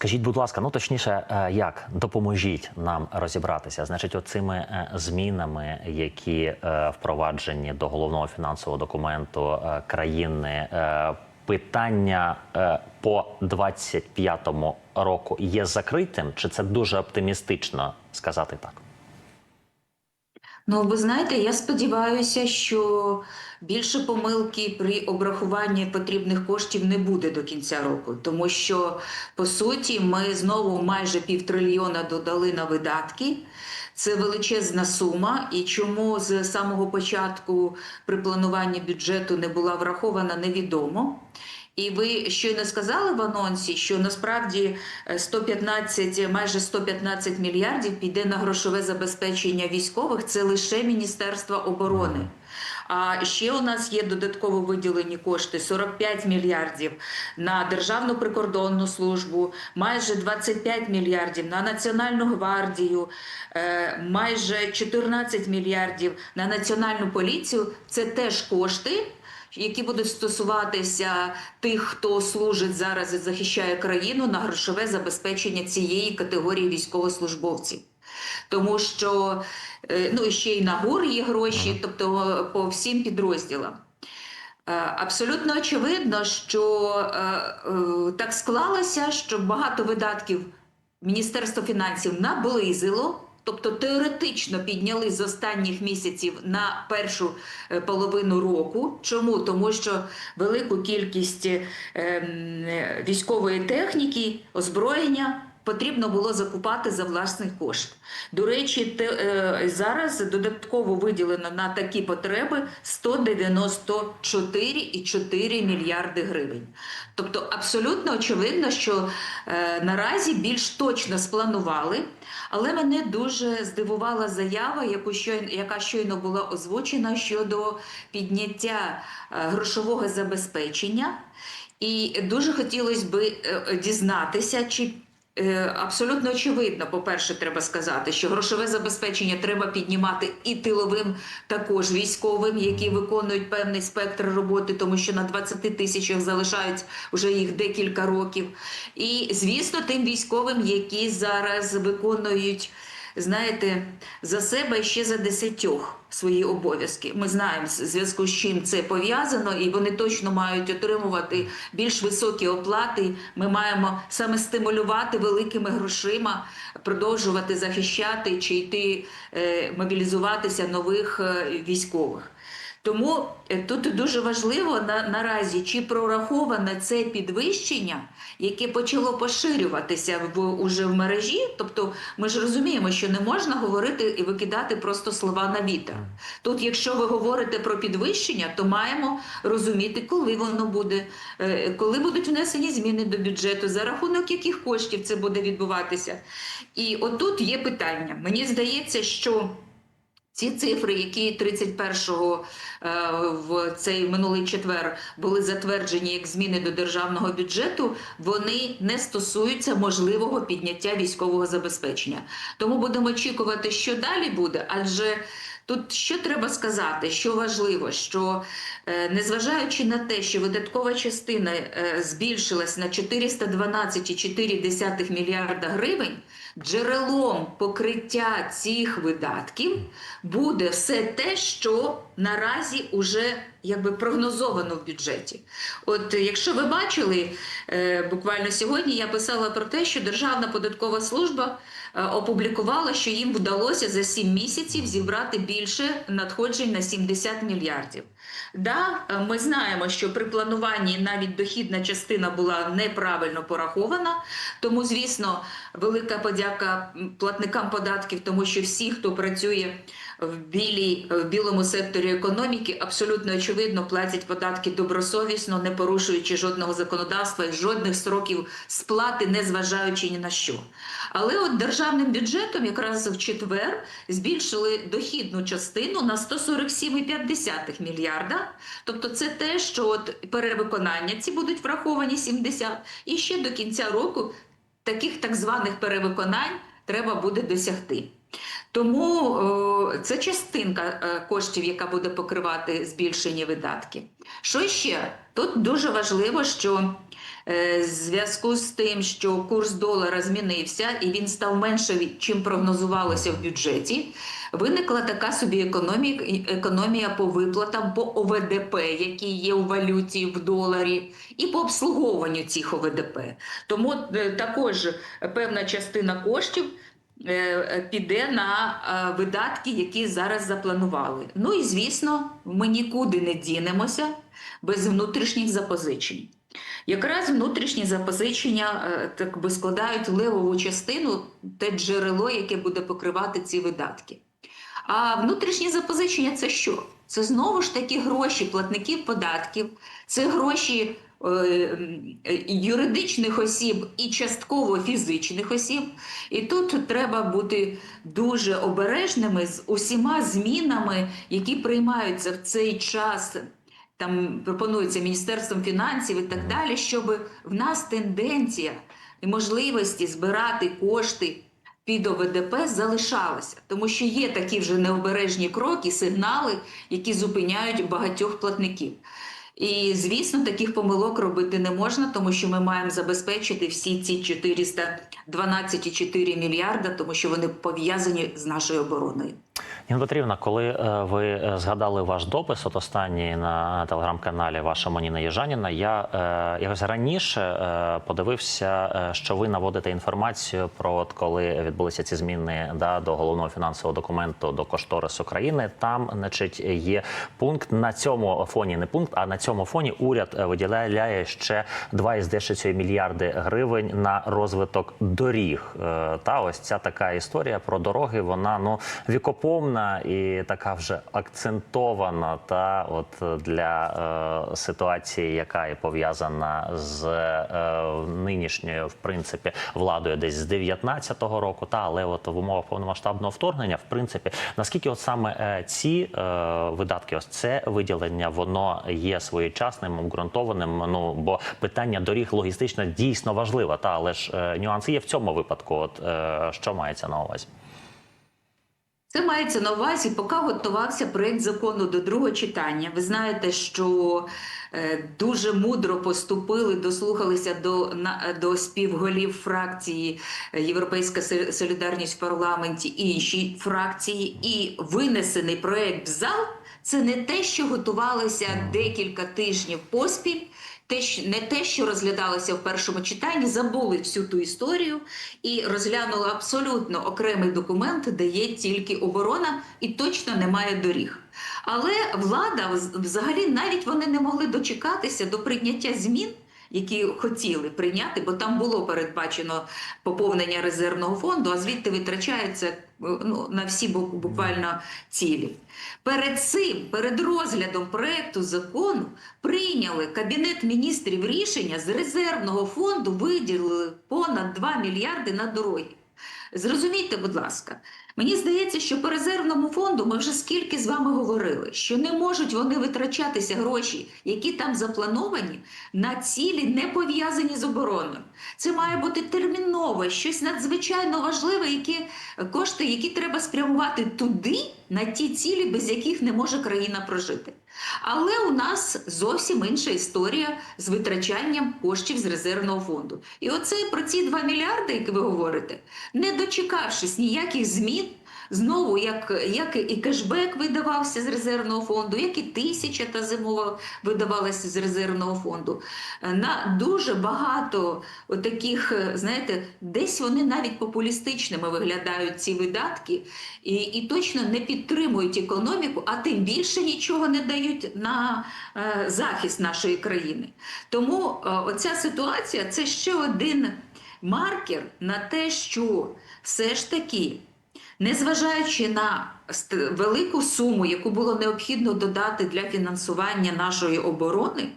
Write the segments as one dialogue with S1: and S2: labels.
S1: Скажіть, будь ласка, ну точніше, е, як допоможіть нам розібратися? Значить, оцими е, змінами, які е, впроваджені до головного фінансового документу країни, питання по 25-му року є закритим, чи це дуже оптимістично сказати так?
S2: Ну, ви знаєте, я сподіваюся, що більше помилки при обрахуванні потрібних коштів не буде до кінця року, тому що по суті ми знову майже півтрильйона додали на видатки. Це величезна сума, і чому з самого початку при плануванні бюджету не була врахована, невідомо. І ви щойно сказали в анонсі, що насправді е, 115, майже 115 мільярдів піде на грошове забезпечення військових. Це лише Міністерство оборони. А ще у нас є додатково виділені кошти 45 мільярдів на Державну прикордонну службу, майже 25 мільярдів на Національну гвардію, е, майже 14 мільярдів на Національну поліцію. Це теж кошти які будуть стосуватися тих, хто служить зараз і захищає країну на грошове забезпечення цієї категорії військовослужбовців. Тому що е, ну ще й на ГУР є гроші, тобто по всім підрозділам. Е, Абсолютно очевидно, що е, так склалося, що багато видатків Міністерство фінансів наблизило. Тобто теоретично підняли з останніх місяців на першу е, половину року. Чому? Тому що велику кількість е, м, е, військової техніки, озброєння потрібно було закупати за власний кошт. До речі, те, е, зараз додатково виділено на такі потреби 194,4 мільярди гривень. Тобто абсолютно очевидно, що е, наразі більш точно спланували, але мене дуже здивувала заява, яку щойно, яка щойно була озвучена щодо підняття е, грошового забезпечення. І дуже хотілося б дізнатися, чи Е, Абсолютно очевидно, по-перше, треба сказати, що грошове забезпечення треба піднімати і тиловим, також військовим, які виконують певний спектр роботи, тому що на 20 тисячах залишають вже їх декілька років. І, звісно, тим військовим, які зараз виконують. Знаєте, за себе і ще за десятьох свої обов'язки. Ми знаємо, в зв'язку з чим це пов'язано, і вони точно мають отримувати більш високі оплати. Ми маємо саме стимулювати великими грошима, продовжувати захищати чи йти е, мобілізуватися нових е, військових. Тому е, тут дуже важливо на, наразі, чи прораховане це підвищення, яке почало поширюватися в уже в мережі. Тобто, ми ж розуміємо, що не можна говорити і викидати просто слова на вітер. Тут, якщо ви говорите про підвищення, то маємо розуміти, коли воно буде, е, коли будуть внесені зміни до бюджету, за рахунок яких коштів це буде відбуватися. І отут є питання. Мені здається, що. Ці цифри, які 31-го е, в цей минулий четвер були затверджені як зміни до державного бюджету, вони не стосуються можливого підняття військового забезпечення. Тому будемо очікувати, що далі буде, адже тут що треба сказати, що важливо, що е, незважаючи на те, що видаткова частина е, збільшилась на 412,4 мільярда гривень. Джерелом покриття цих видатків буде все те, що наразі уже якби прогнозовано в бюджеті. От якщо ви бачили, е, буквально сьогодні я писала про те, що Державна податкова служба е, опублікувала, що їм вдалося за 7 місяців зібрати більше надходжень на 70 мільярдів. Да, е, ми знаємо, що при плануванні навіть дохідна частина була неправильно порахована, тому, звісно, велика подяка платникам податків, тому що всі, хто працює в, білій, в білому секторі економіки, абсолютно очевидно платять податки добросовісно, не порушуючи жодного законодавства і жодних строків сплати, не зважаючи ні на що. Але от державним бюджетом якраз в четвер збільшили дохідну частину на 147,5 мільярда. Тобто це те, що от перевиконання ці будуть враховані 70, і ще до кінця року таких так званих перевиконань треба буде досягти. Тому це частинка е, коштів, яка буде покривати збільшені видатки. Що ще? Тут дуже важливо, що е, в зв'язку з тим, що курс долара змінився і він став менше, чим прогнозувалося в бюджеті, виникла така собі економія, по виплатам по ОВДП, які є у валюті в доларі, і по обслуговуванню цих ОВДП. Тому е, також певна частина коштів е, е, піде на е, видатки, які зараз запланували. Ну і звісно, ми нікуди не дінемося без внутрішніх запозичень. Якраз внутрішні запозичення е, так би складають левову частину, те джерело, яке буде покривати ці видатки. А внутрішні запозичення це що? Це знову ж таки гроші платників податків, це гроші е, е, юридичних осіб і частково фізичних осіб. І тут треба бути дуже обережними з усіма змінами, які приймаються в цей час. Там пропонується Міністерством фінансів і так далі, щоб в нас тенденція і можливості збирати кошти під ОВДП залишалася, тому що є такі вже необережні кроки, сигнали, які зупиняють багатьох платників. І звісно, таких помилок робити не можна, тому що ми маємо забезпечити всі ці 412,4 мільярда, тому що вони пов'язані з нашою обороною.
S1: Ніна Петрівна, коли е, ви е, згадали ваш допис, от останній на телеграм-каналі ваша Моніна Єжаніна, я е, якось раніше подивився, що ви наводите інформацію про от коли відбулися ці зміни да, до головного фінансового документу до кошторису країни. Там, значить, є пункт на цьому фоні, не пункт, а на цьому фоні уряд виділяє ще 2,10 мільярди гривень на розвиток доріг. Та ось ця така історія про дороги. Вона ну вікоповна і така вже акцентована. Та от для е, ситуації, яка є пов'язана з е, нинішньою, в принципі, владою, десь з 19-го року. Та але от в умовах повномасштабного вторгнення, в принципі, наскільки от саме е, ці е, видатки, ось це виділення, воно є своєчасним, обґрунтованим. Ну бо питання доріг логістично дійсно важливе, та але ж е, нюанси є в цьому випадку. От е, що мається на увазі?
S2: Це мається на увазі, поки готувався проєкт закону до другого читання. Ви знаєте, що е, дуже мудро поступили, дослухалися до, до співголів фракції е, Європейська Солідарність в парламенті, інші фракції, і винесений проєкт в зал. Це не те, що готувалося декілька тижнів поспіль. Те, не те, що розглядалося в першому читанні, забули всю ту історію і розглянули абсолютно окремий документ, де є тільки оборона і точно немає доріг. Але влада вз- взагалі навіть вони не могли дочекатися до прийняття змін. Які хотіли прийняти, бо там було передбачено поповнення резервного фонду, а звідти витрачається е, ну, на всі буквально цілі. Перед цим, перед розглядом проекту закону, прийняли Кабінет міністрів рішення з резервного фонду виділили понад 2 мільярди на дороги. Зрозумійте, будь ласка, мені здається, що по резервному фонду ми вже скільки з вами говорили, що не можуть вони витрачатися гроші, які там заплановані, на цілі не пов'язані з обороною. Це має бути термінове, щось надзвичайно важливе, які кошти, які треба спрямувати туди, на ті цілі, без яких не може країна прожити. Але у нас зовсім інша історія з витрачанням коштів з резервного фонду. І оце про ці 2 мільярди, які ви говорите, не дочекавшись ніяких змін, знову як, як і кешбек видавався з резервного фонду, як і тисяча та зимова видавалася з резервного фонду. е, На дуже багато таких, знаєте, десь вони навіть популістичними виглядають ці видатки і, і точно не підтримують економіку, а тим більше нічого не дають на е, захист нашої країни. Тому е, оця ситуація це ще один маркер на те, що все ж таки. Незважаючи на велику суму, яку було необхідно додати для фінансування нашої оборони,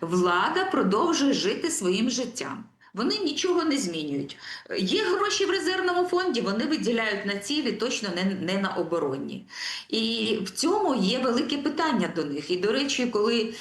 S2: влада продовжує жити своїм життям. Вони нічого не змінюють. Є гроші в резервному фонді, вони виділяють на цілі, точно не, не на оборонні. І в цьому є велике питання до них. І, до речі, коли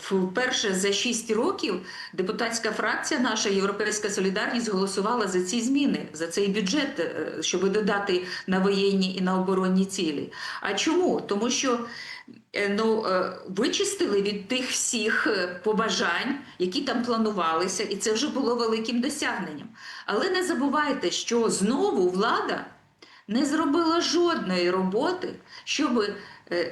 S2: вперше за 6 років депутатська фракція наша Європейська Солідарність голосувала за ці зміни, за цей бюджет, е, щоб додати на воєнні і на оборонні цілі. А чому? Тому що е, ну, е, вичистили від тих всіх е, побажань, які там планувалися, і це вже було великим досягненням. Але не забувайте, що знову влада не зробила жодної роботи, щоб е,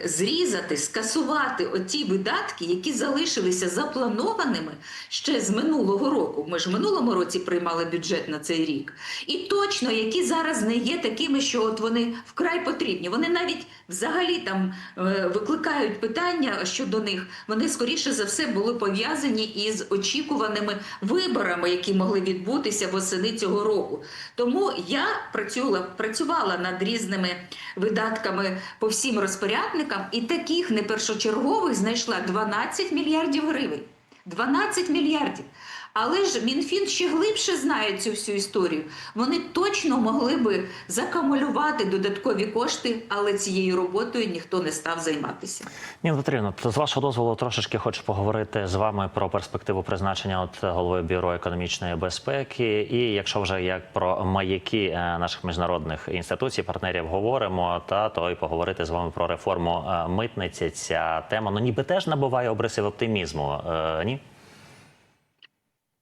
S2: зрізати, скасувати оті видатки, які залишилися запланованими ще з минулого року. Ми ж в минулому році приймали бюджет на цей рік. І точно, які зараз не є такими, що от вони вкрай потрібні. Вони навіть взагалі там е, викликають питання щодо них. Вони скоріше за все були пов'язані із очікуваними виборами, які могли відбутися восени цього року. Тому я працювала, працювала над різними видатками по всім розпорядникам, і таких непершочергових знайшла 12 мільярдів гривень. 12 мільярдів. Але ж Мінфін ще глибше знає цю всю історію. Вони точно могли би закамулювати додаткові кошти, але цією роботою ніхто не став займатися.
S1: Ніна Петрівна, то з вашого дозволу трошечки хочу поговорити з вами про перспективу призначення от голови бюро економічної безпеки. І якщо вже як про маяки е, наших міжнародних інституцій, партнерів говоримо, та то і поговорити з вами про реформу е, митниці. Ця тема ну ніби теж набуває обрисів оптимізму. Е, Ні.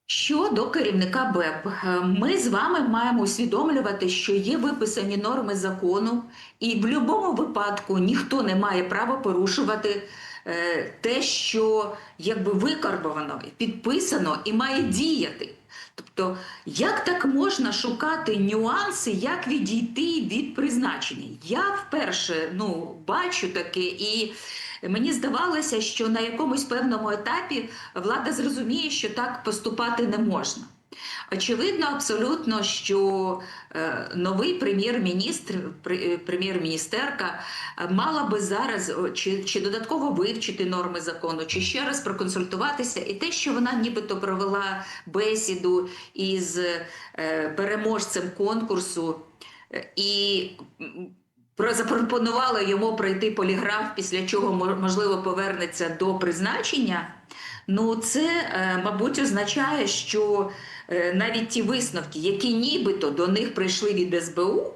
S2: Щодо керівника БЕП, е, ми з вами маємо усвідомлювати, що є виписані норми закону, і в будь-якому випадку ніхто не має права порушувати е, те, що якби викарбовано, підписано і має діяти. Тобто, як так можна шукати нюанси, як відійти від призначення? Я вперше ну, бачу таке, і мені здавалося, що на якомусь певному етапі влада зрозуміє, що так поступати не можна. Очевидно, абсолютно, що е, новий прем'єр-міністр, е, прем'єр-міністерка е, мала би зараз чи, чи додатково вивчити норми закону, чи ще раз проконсультуватися, і те, що вона нібито провела бесіду із переможцем конкурсу і запропонувала йому пройти поліграф, після чого мо- можливо повернеться до призначення. Ну, це, е, мабуть, означає, що е, навіть ті висновки, які нібито до них прийшли від СБУ,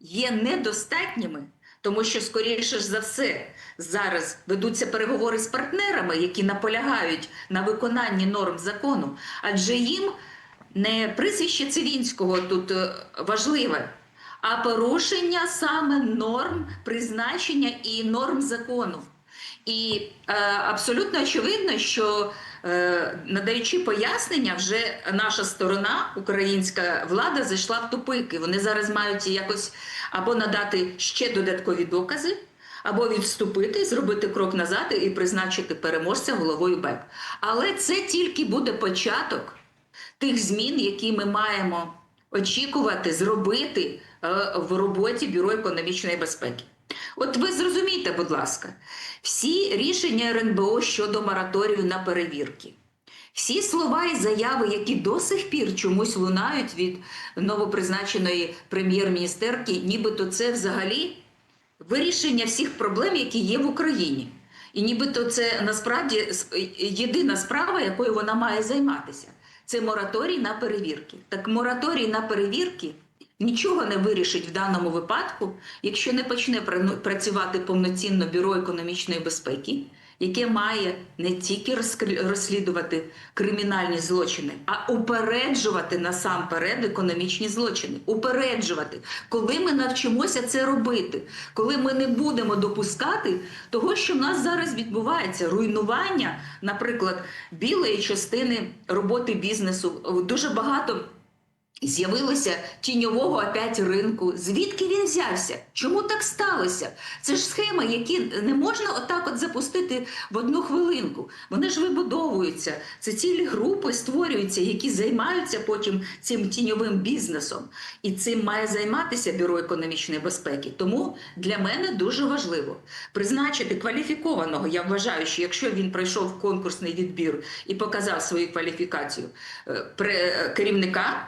S2: є недостатніми, тому що, скоріше за все, зараз ведуться переговори з партнерами, які наполягають на виконанні норм закону, адже їм не прізвище Цивінського тут е, важливе, а порушення саме норм призначення і норм закону. І е, абсолютно очевидно, що е, надаючи пояснення, вже наша сторона, українська влада, зайшла в тупики. Вони зараз мають якось або надати ще додаткові докази, або відступити, зробити крок назад і призначити переможця головою БЕП. Але це тільки буде початок тих змін, які ми маємо очікувати, зробити е, в роботі Бюро економічної безпеки. От ви зрозумійте, будь ласка, всі рішення РНБО щодо мораторію на перевірки, всі слова і заяви, які до сих пір чомусь лунають від новопризначеної прем'єр-міністерки, нібито це взагалі вирішення всіх проблем, які є в Україні. І нібито це насправді єдина справа, якою вона має займатися. Це мораторій на перевірки. Так мораторій на перевірки нічого не вирішить в даному випадку, якщо не почне пра- працювати повноцінно бюро економічної безпеки, яке має не тільки розслідувати кримінальні злочини, а упереджувати насамперед економічні злочини. Упереджувати, коли ми навчимося це робити, коли ми не будемо допускати того, що в нас зараз відбувається руйнування, наприклад, білої частини роботи бізнесу. Дуже багато. З'явилося тіньового опять ринку. Звідки він взявся? Чому так сталося? Це ж схеми, які не можна отак от запустити в одну хвилинку. Вони ж вибудовуються. Це цілі групи створюються, які займаються потім цим тіньовим бізнесом. І цим має займатися Бюро економічної безпеки. Тому для мене дуже важливо призначити кваліфікованого. Я вважаю, що якщо він пройшов конкурсний відбір і показав свою кваліфікацію е, керівника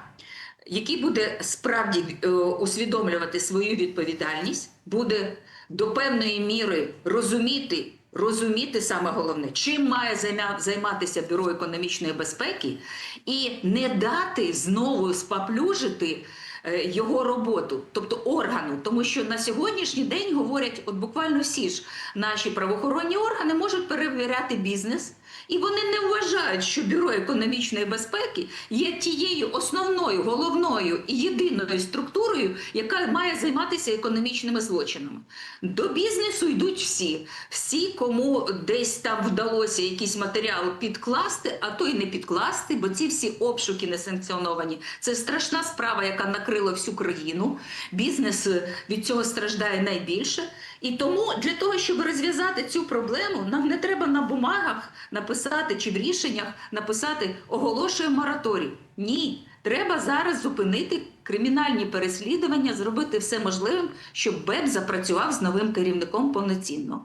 S2: який буде справді е, усвідомлювати свою відповідальність, буде до певної міри розуміти, розуміти саме головне, чим має займатися бюро економічної безпеки, і не дати знову спаплюжити е, його роботу, тобто органу, тому що на сьогоднішній день говорять, от буквально всі ж наші правоохоронні органи можуть перевіряти бізнес, і вони не вважають, що бюро економічної безпеки є тією основною, головною і єдиною структурою, яка має займатися економічними злочинами. До бізнесу йдуть всі, всі, кому десь там вдалося якийсь матеріал підкласти, а то й не підкласти, бо ці всі обшуки несанкціоновані. Це страшна справа, яка накрила всю країну. Бізнес е, від цього страждає найбільше. І тому для того, щоб розв'язати цю проблему, нам не треба на бумагах написати чи в рішеннях написати оголошуємо мораторій. Ні, треба зараз зупинити кримінальні переслідування, зробити все можливим, щоб БЕП запрацював з новим керівником повноцінно.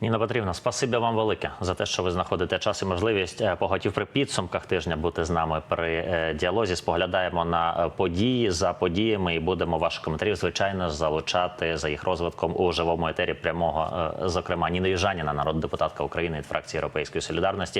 S1: Ніна Петрівна, спасибі вам велике за те, що ви знаходите час і можливість е, поготів при підсумках тижня бути з нами при е, діалозі. Споглядаємо на е, події за подіями і будемо ваших коментарів, звичайно, залучати за їх розвитком у живому етері прямого, зокрема Ніна Южаніна, народна депутатка України від фракції Європейської солідарності.